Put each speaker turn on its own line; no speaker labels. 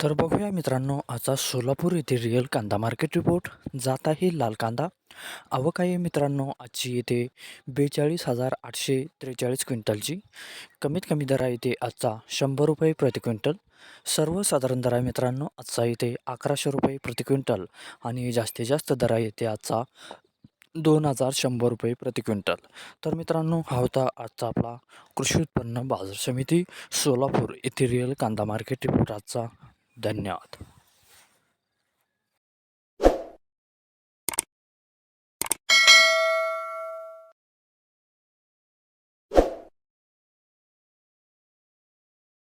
तर बघूया मित्रांनो आजचा सोलापूर येथे रिअल कांदा मार्केट रिपोर्ट जात आहे लाल कांदा. आवक आहे मित्रांनो आजची येथे बेचाळीस हजार आठशे त्रेचाळीस क्विंटलची. कमीत कमी दर आहे आजचा शंभर रुपये प्रति क्विंटल. सर्वसाधारण दर आहे मित्रांनो आजचा येते अकराशे रुपये प्रति क्विंटल आणि जास्तीत जास्त दर आहे आजचा दोन हजार शंभर रुपये प्रति क्विंटल. तर मित्रांनो हा होता आजचा आपला कृषी उत्पन्न बाजार समिती सोलापूर येथे रिअल कांदा मार्केट रिपोर्ट आजचा धन्यवाद.